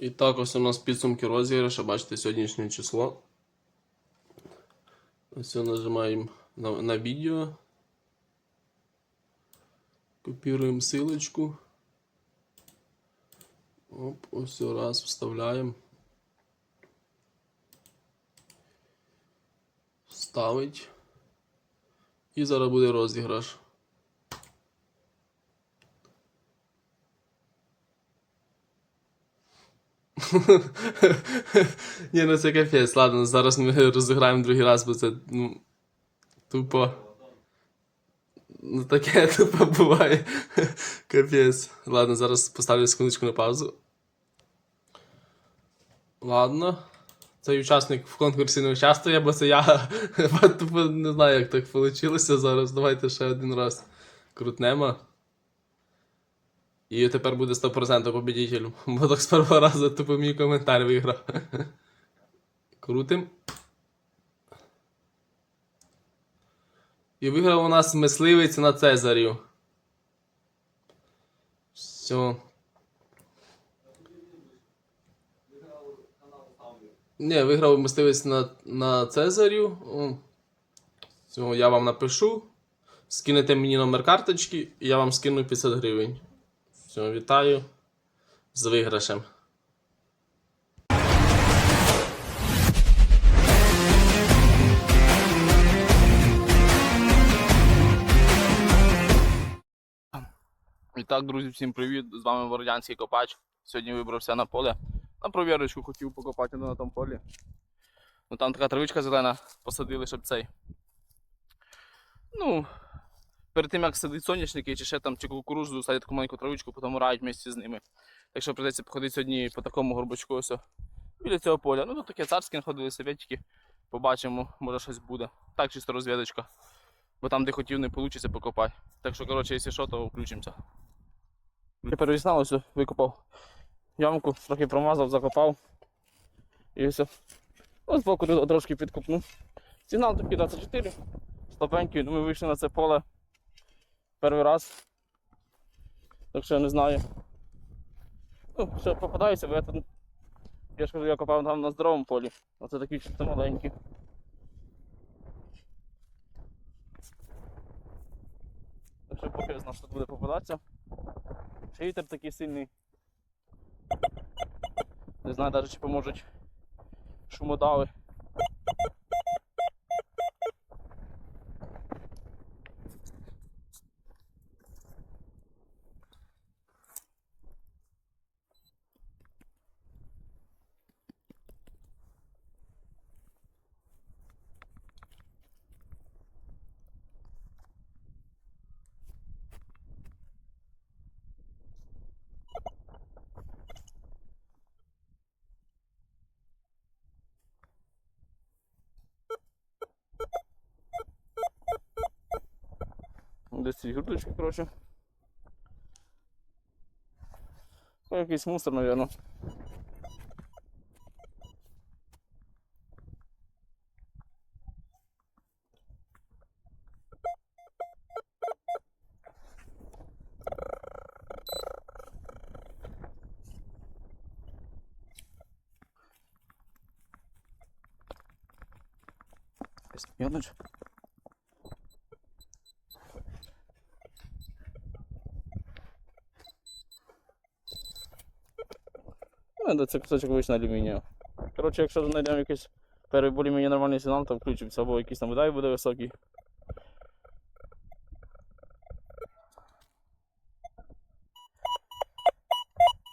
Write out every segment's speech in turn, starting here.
І так, ось у нас підсумки розіграша, бачите, сьогоднішнє число. Ось нажимаємо на, на відео. Копіруємо силочку. Оп, ось раз вставляємо. Ставить. І зараз буде розіграш. Ні, ну це капець. Ладно, зараз ми розіграємо другий раз, бо це ну, тупо. Ну таке тупо буває. Капець. Ладно, зараз поставлю секундочку на паузу. Ладно. Цей учасник в конкурсі не участвує, бо це я тупо не знаю, як так вийшло зараз. Давайте ще один раз крутнемо. І тепер буде 100% победитель. Бо так з першого разу тупо мій коментар виграв. Крутим. І виграв у нас мисливець на Цезарю. Все. Не, виграв мисливець на, на Цезарю. Все, я вам напишу. Скинете мені номер карточки, і я вам скину 500 гривень. Все, вітаю з виграшем. І друзі, всім привіт! З вами Бородянський Копач. Сьогодні вибрався на поле. На провірочку хотів покопати на тому полі. Ну там така травичка зелена, посадили, щоб цей. Ну, перед тим як садить соняшники чи ще там чи кукурудзу, садять таку маленьку травичку, потім грають вместе з ними. Так що прийдеться походити сьогодні по такому горбочку ось біля цього поля. Ну тут таке царське находили совєтики. Побачимо, може щось буде. Так, чисто розвідочка. Бо там, де хотів, не вийде покопати. Так що, коротше, якщо що, то включимося. Я перевісна ось викопав ямку, трохи промазав, закопав. І все. Ось боку трошки підкопнув. Сигнал такий 24. Слабенький, ну ми вийшли на це поле перший раз. Так що я не знаю. Ну, що попадаюся, бо я тут. Я ж кажу, я копав там на здоровому полі. Оце такий чисто маленький. Так що поки знав, що тут буде попадатися. Ще вітер такий сильний. Не знаю навіть чи поможуть шумодави. Ці грудочки, коротше. Якийсь мусор, мабуть. Мелочь. Ну, да, це кусочок вийшов на алюмінію. Коротше, якщо знайдемо якийсь переболі більш-менш нормальний сигнал, то включимося, або якийсь там видай буде високий.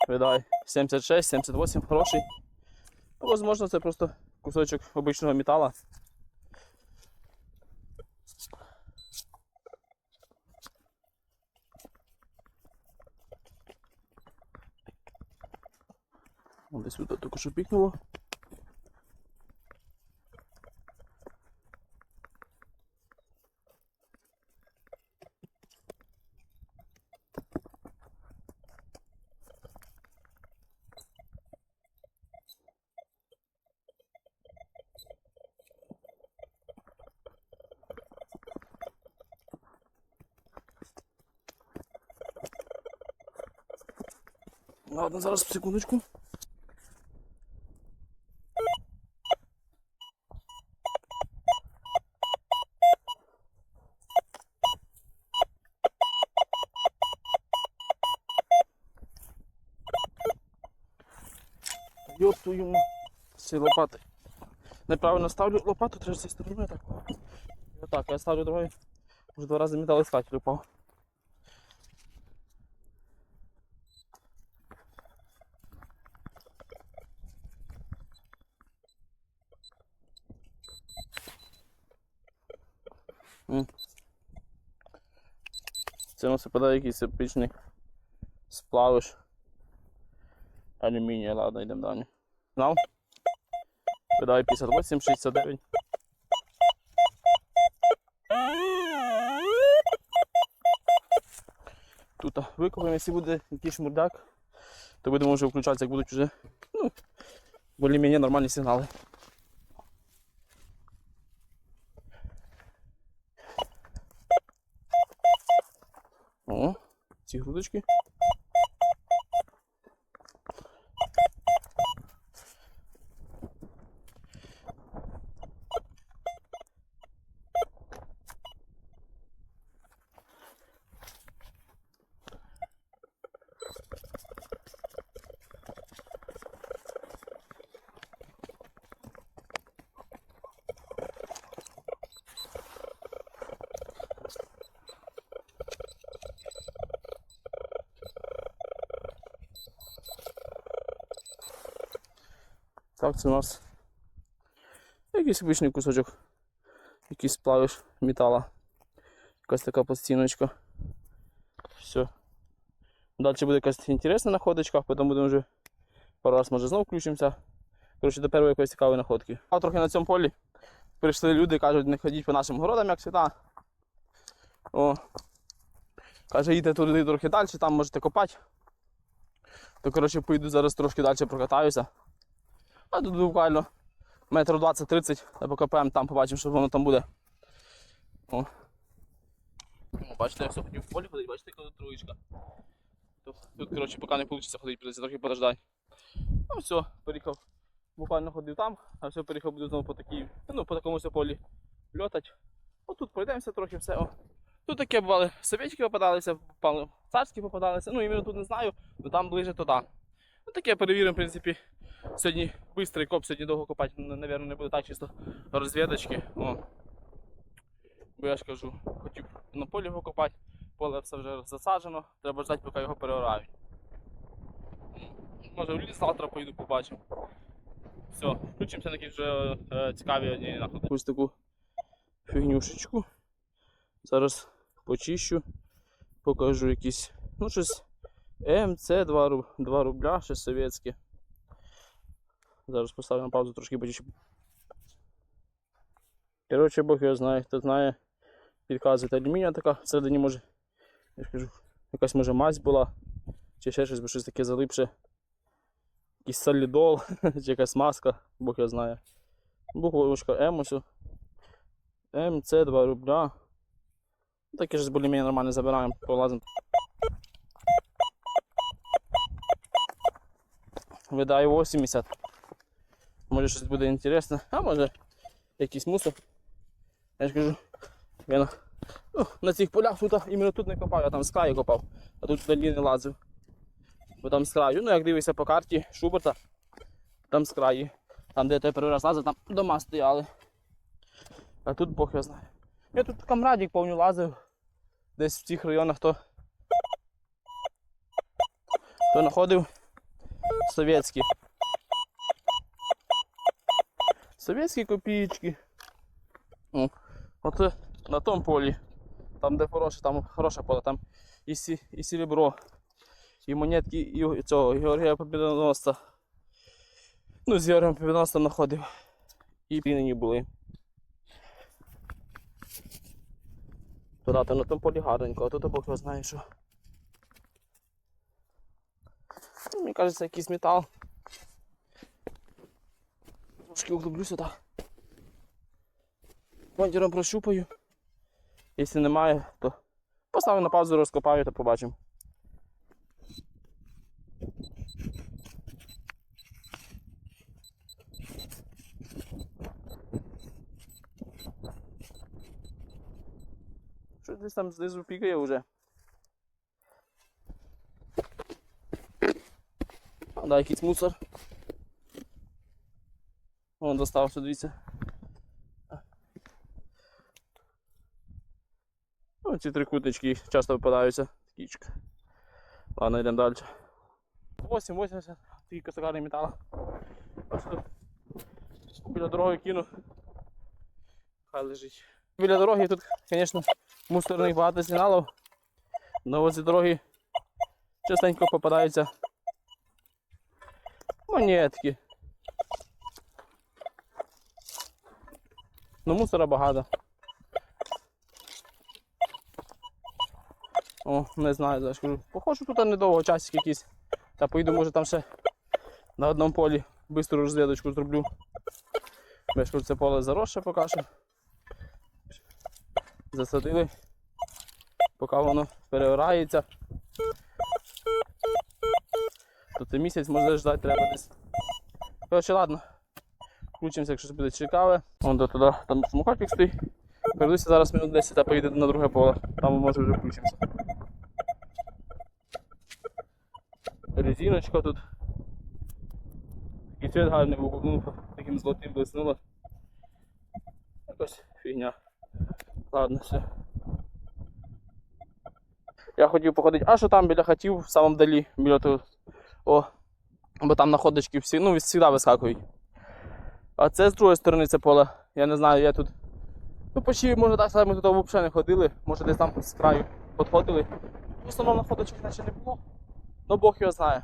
Видай 76, 78 хороший. Ну, Возможно, це просто кусочок обичного металу. Десь сюди тільки що пікнуло. Ладно, зараз секундочку. З лопати. Неправильно ставлю лопату, треба з цієї сторони так. Отак, я ставлю другою. Вже два рази металоіскатель упав. М. Це у нас випадає якийсь епічний сплавиш. Алюмінія, ладно, йдемо далі. Знав? Видає 58, 69. Тут викопаємо, якщо буде якийсь шмурдяк, то будемо вже включатися, як будуть вже ну, більш-менш нормальні сигнали. О, ці грудочки. Так, це у нас якийсь обичний кусочок, якийсь сплавиш метала. Якась така пластиночка. Все. Далі буде якась інтересна находочка, потім будемо вже пару раз може знову включимося. Коротше, до першої якоїсь цікавої находки. А трохи на цьому полі прийшли люди, кажуть, не ходіть по нашим городам, як завжди. О. Каже, їдьте туди трохи далі, там можете копати. То коротше поїду зараз трошки далі прокатаюся. А тут буквально метрів 20-30 та покопаємо там, побачимо, що воно там буде. О. Бачите, я все хотів в полі ходити, бачите, коли троєчка. Тут, тут, коротше, поки не вийде ходити, придеться трохи подождати. Ну все, переїхав. Буквально ходив там, а все переїхав буду знову по такій, ну, по такому все полі льотати. Отут пройдемося трохи все. О. Тут таке бували совєтські попадалися, царські попадалися, ну іменно тут не знаю, але там ближе туди. Ну таке перевіримо, в принципі. Сьогодні швидкий коп, сьогодні довго копати, напевно, не буде так чисто розвідочки. О. Бо я ж кажу, хотів на полі покопати, поле все вже засаджено, треба ждати, поки його переорають. Може в ліс завтра поїду побачимо. Все, включимося на якісь е, цікаві одні находи. Ось таку фігнюшечку. Зараз почищу, покажу якісь, ну щось МЦ 2, 2 рубля, щось совєтське. Зараз поставлю на паузу трошки почищу. Коротше, Бог його знає, хто знає, підказує алюмінія така, всередині може, я ж кажу, якась може мазь була, чи ще щось, бо щось таке залипше. Якийсь солідол, чи якась маска, Бог його знає. Буквочка М ось. МЦ 2 рубля. Таке ж більш-менш нормально забираємо, полазимо. Видаю 80. Може щось буде інтересне, а може якийсь мусор. Я ж кажу, я на, ну, на цих полях тут іменно тут не копав, я там з краю копав, а тут далі не лазив. Бо там з краю, ну як дивишся по карті Шуберта, там з краю. Там де я той перший раз лазив, там дома стояли. А тут Бог його знає. Я тут камрадік повню лазив. Десь в цих районах то. То знаходив совєтські. Совєтські копійки. От на тому полі, там де хороше, там хороше поле, там і, сі, і серебро, і монетки, і цього Георгія Побідоносця. Ну, з Георгієм Побідоносцем знаходив. І пінені були. Туди на тому полі гарненько, а тут Бог його знає що. Ну, Мені кажеться, якийсь метал. Трошки углублюся так. Пондером прощупаю. Якщо немає, то поставлю на паузу, розкопаю та побачимо. Що десь там знизу пікає вже. Да, якийсь мусор. Вон достався, дивіться. Ну, ці трикутнички часто випадаються. Такічка. Ладно, йдемо далі. 8,80, такий косогарний метал. Біля дороги кину. Хай лежить. Біля дороги тут, звісно, мусорних багато сигналів. На возле дороги частенько попадаються монетки. Ну, мусора багато. О, не знаю, зараз кажу. Походжу тут недовго, часик якийсь. Та поїду, може там ще на одному полі бистру розвідочку зроблю. Бо це поле заросше поки що. Засадили, поки воно переорається. То це місяць може ждати треба десь. Коротше, ладно. Включимося, якщо буде цікаве. Вон до туди, там самокатик стоїть. Перейдуся зараз минут 10 та поїду на друге поле. Там може вже включимося. Резиночка тут. Такий цвет гарний був, ну, таким золотим блиснуло. Якась фігня. Ладно, все. Я хотів походити, а що там біля хатів, в самому далі, біля того. О, бо там находочки всі, ну, завжди вискакують. А це з другої сторони це поле. Я не знаю, я тут. Ну, почти, можна так ми тут взагалі не ходили, може десь там з краю підходили. В основному находочок наче не було. Ну Бог його знає.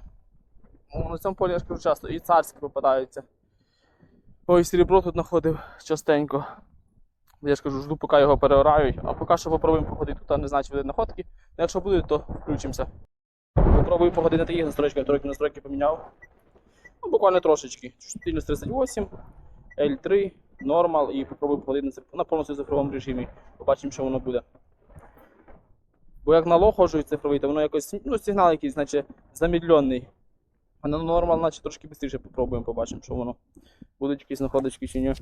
На цьому полі я ж кажу часто і царські попадаються. Ой, серебро тут знаходив частенько. Я ж кажу, жду, поки його переорають, а поки що попробуємо походити тут, не знаю, чи буде находки. Ну, Якщо будуть, то включимося. Попробую походити на таких настройках, трохи настройки поміняв. Ну, буквально трошечки. 438, L3, Normal і попробую походити на, це, на повністю цифровому режимі. Побачимо, що воно буде. Бо як на ло і цифровий, то воно якось, ну, сигнал якийсь, наче замедлений. А на нормал, наче трошки швидше попробуємо, побачимо, що воно. Будуть якісь знаходочки чи ні.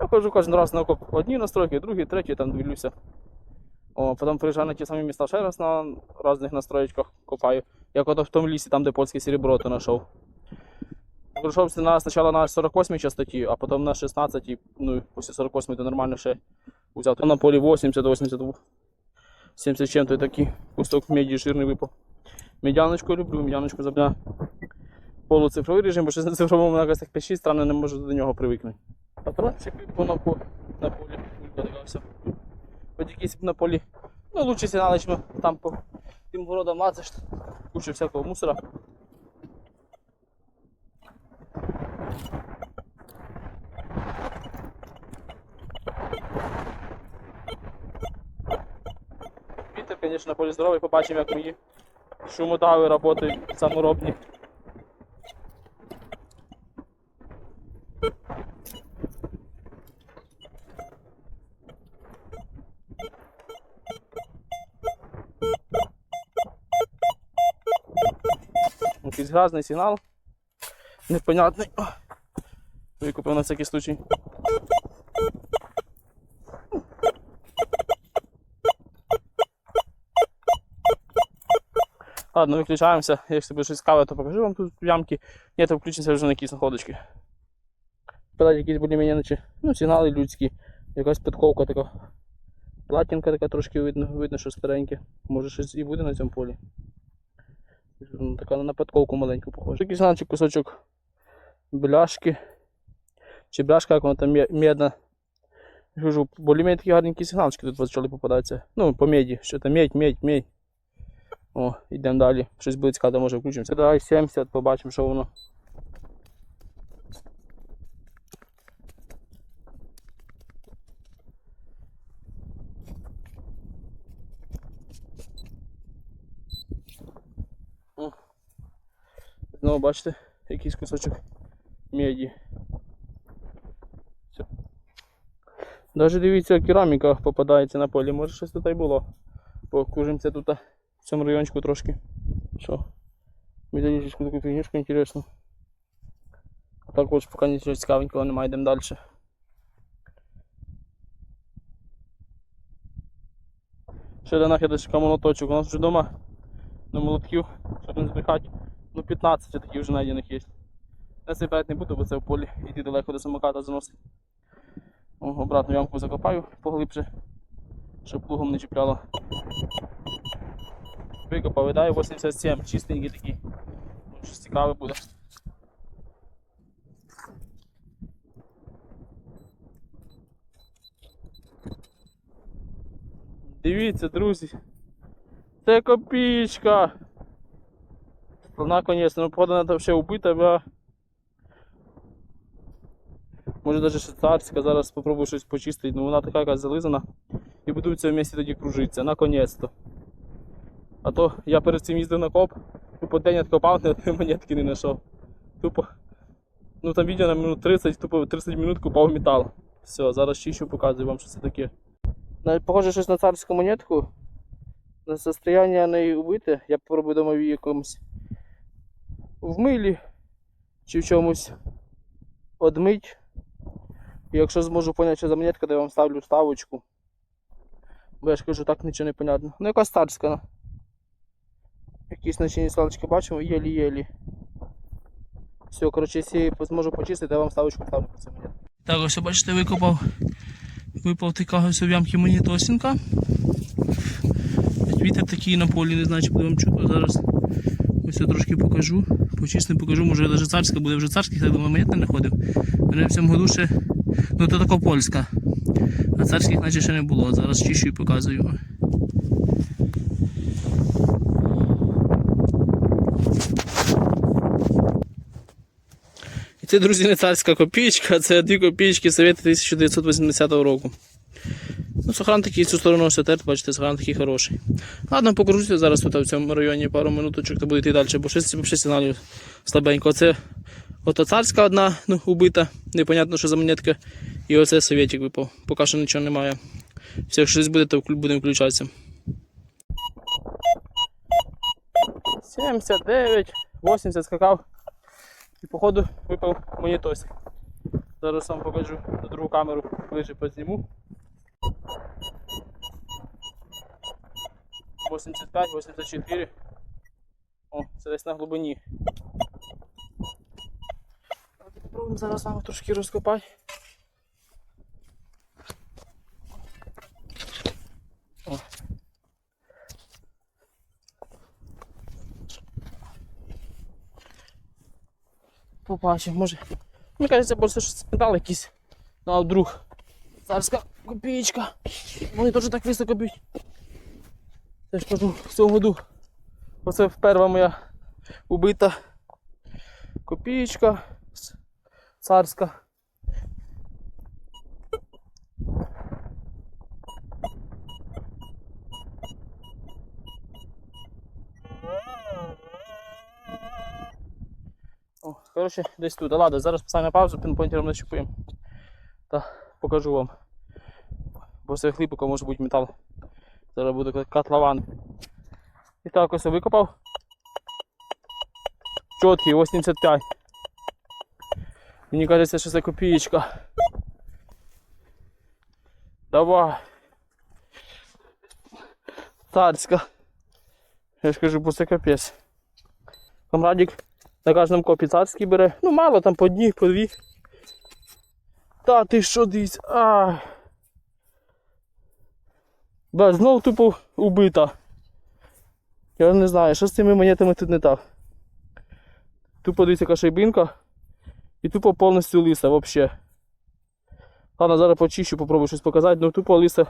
Я ходжу кожен раз на окоп одні настройки, другі, треті, там дивлюся. О, потім приїжджаю на ті самі міста ще раз на різних настроєчках копаю. Як ото в тому лісі, там, де польське серебро, то знайшов. Прийшов на, спочатку на 48 частоті, а потім на 16, і, ну, і після 48 то нормально ще взяв. Там на полі 80, 82, 70 чим то такий кусок меді жирний випав. Медяночку люблю, медяночку забля. Полуцифровий режим, бо щось на цифровому на якось так 5-6 странно не можу до нього привикнути. Патрончик по, на полі подивився. Хоч якийсь на полі. Ну, лучше сигнали, ніж там по тим городам лазиш. Куча всякого мусора. Вітер, звісно, полі здоровий, побачимо, як мої шумодави працюють саморобні. Якийсь грязний сигнал. Непонятний. Викупив на всякий случай. Ладно, виключаємося. Якщо буде щось цікаве, то покажу вам тут ямки. Ні, то включимося вже на якісь находочки. Подати якісь більш-менш наче, ну, сигнали людські. Якась підковка така. Платінка така трошки видно, видно, що стареньке. Може щось і буде на цьому полі. Така на подковку маленьку похожа. Такий значить кусочок бляшки. Чи бляшка, як вона там медна. Кажу, більш-менш такі гарненькі сигналчики тут почали попадатися. Ну, по меді. Що там медь, медь, медь. О, йдемо далі. Щось буде цікаве, може включимося. Давай 70, побачимо, що воно. Знову бачите, якийсь кусочок меді. Даже дивіться, кераміка попадається на полі. Може щось тут і було. Покужимося тут в цьому райончику трошки. Що? Металічку таку фігнюшку інтересну. А так от поки нічого цікавенького немає, йдемо далі. Ще один нахідочка молоточок. У нас вже вдома на молотків, щоб не збрехати. Ну 15 таких вже знайдених є. Насипати не буду, бо це в полі. Йти далеко до самоката заносить. О, обратно ямку закопаю поглибше, щоб плугом не чіпляло. Викопав, і даю 87, чистенький такий. Щось цікаве буде. Дивіться, друзі. Це копійка. Вона, звісно, походу вона взагалі убита, бля. Може навіть швейцарська, зараз спробую щось почистити, ну вона така якась зализана. І буду в цьому місці тоді кружитися, наконець-то. А то я перед цим їздив на коп, тупо день відкопав, ні одної монетки не знайшов. Тупо. Ну там відео на минут 30, тупо 30 минут купав метал. Все, зараз чищу, показую вам, що це таке. Похоже щось на царську монетку. На состояння неї убите. Я попробую дома в якомусь в милі чи в чомусь одмить. І якщо зможу поняти, що за монетка, я вам ставлю ставочку. Бо я ж кажу, так нічого не понятно. Ну якась царська. ну. Якісь начинні салочки бачимо, єлі-єлі. Все, коротше, якщо зможу почистити, я вам ставочку ставлю по цій монетці. Так, ось бачите, викопав. Випав така в ямки монітосінка. Вітер такий на полі, не знаю, чи буде вам чути. Зараз ось я трошки покажу. Почистим покажу, може навіть царська буде вже царських, я думаю, монет не ходив. Мене в цьому году ще. Ну то така польська. А царських наче ще не було. Зараз чищу і показую. І це, друзі, не царська копійка, це дві копійки Совєта 1980 року. Ну, сохран такий цю сторону все терт, бачите, сохран такий хороший. Ладно, покружуся зараз тут в цьому районі пару минуточок, то буде йти далі, бо щось взагалі сигналів слабенько. Це ото царська одна, ну, убита, непонятно, що за монетка. І оце совєтик випав. Поки що нічого немає. Все, якщо щось буде, то будемо включатися. 79, 80 скакав. І походу випав монітосик. Зараз вам покажу на другу камеру ближче позніму. 85, 84. О, це десь на глибині. Попробуємо зараз вам трошки розкопати. Побачимо, може. Мені кажеться, просто щось метал якийсь. Ну а вдруг. Царська копійка. Вони теж так високо б'ють. Це ж кажу, в цьому году. Оце перша моя убита копійка царська. Коротше, десь тут. Ладно, зараз поставимо паузу, пінпойнтером нащупаємо. Та покажу вам. Бо це глибоко може бути метал. Зараз буде кот- котлован. І так ось викопав. Чіткий, 85. Мені кажеться, що це копієчка. Давай. Царська. Я ж кажу, бо це капець. Камрадик на кожному копі царський бере. Ну мало там по одній, по дві. Та ти що дивись? Ай. Да, знову тупо убита. Я не знаю, що з цими монетами тут не так. Тупо дивіться яка шайбинка. І тупо повністю лиса взагалі. Ладно, зараз почищу, попробую щось показати, ну тупо лиса,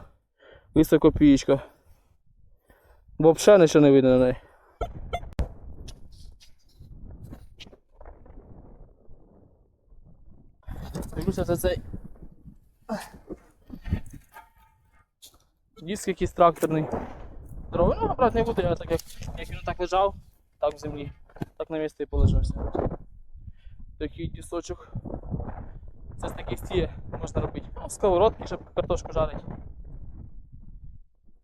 лиса копієчка. Взагалі нічого не видно на неї. Дивлюся, це цей Диск якийсь тракторний. Здоровий, ну, брати не буду, я так як, як він так лежав, так в землі, так на місці і положився. Такий дісочок. Це з таких ці можна робити. Ну, сковородки, щоб картошку жарити.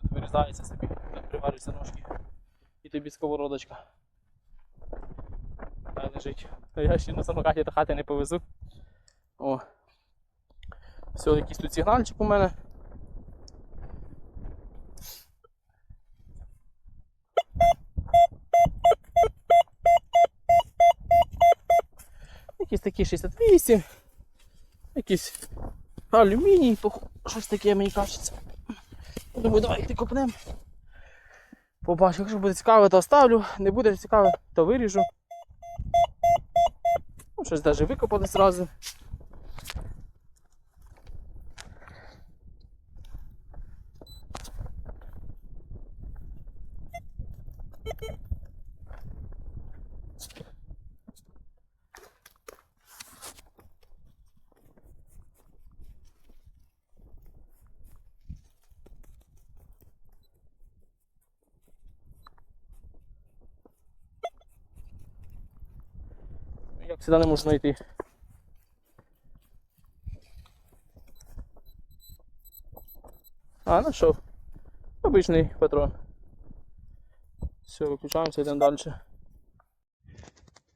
Тут вирізається собі, так приварюються ножки. І тобі сковородочка. Хай лежить. Я ще на самокаті до хати не повезу. О. Все, якийсь тут сигнальчик у мене. Якийсь такі 68, якийсь алюміній, щось таке мені кажеться. Думаю, давайте копнемо. Побачу, якщо буде цікаво, то оставлю. Не буде цікаво, то виріжу. Ну, щось навіть викопали зразу. Як завжди не можу знайти. А, знайшов. Обичний патрон. Все, виключаємося, йдемо далі.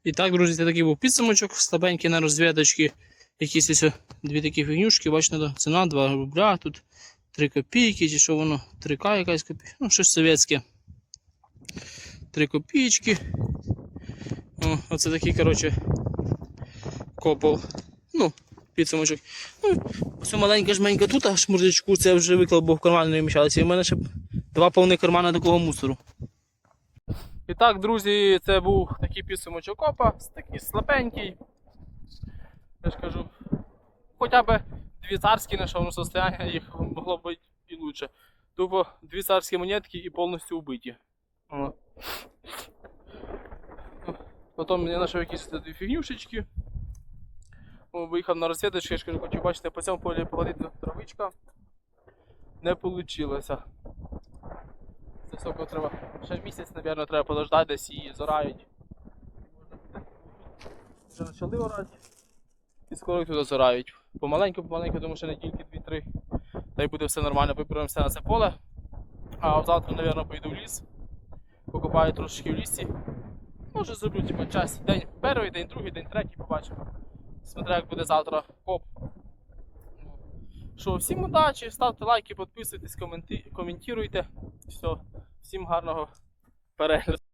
І так, друзі, це такий був підсумочок слабенький на розвідочки. Якісь ось дві такі фігнюшки, бачите, ціна 2 рубля, тут 3 копійки, чи що воно, 3К якась копійка, ну щось совєтське. 3 копійки. Оце такий, коротше, копав. Ну, підсумочок. Ну, все маленька жменька тут, а шмурдячку це вже виклав, бо в карман не вміщалося. І в мене ще два повні кармани такого мусору. І так, друзі, це був такий підсумочок копа, такий слабенький. Я ж кажу, хоча б дві царські знайшов на состояння, їх могло б і лучше. Тупо дві царські монетки і повністю вбиті. О. Потім я знайшов якісь фігнюшечки. Виїхав на розвідочку, я ж кажу, хочу бачити по цьому полі походити травичка. Не вийшло. Це сколько треба. Ще місяць, мабуть, треба подождати, десь її зорають. Вже почали орати. І скоро їх туди зорають. Помаленьку, помаленьку, тому що недільки 2-3. Та й буде все нормально, виправимося на це поле. А завтра, мабуть, поїду в ліс. Покопаю трошки в лісі. Може зроблю типу, час. День перший, день другий, день третій, побачимо. Смотря як буде завтра коп. Що, всім удачі, ставте лайки, підписуйтесь, коментуйте. Все, всім гарного перегляду.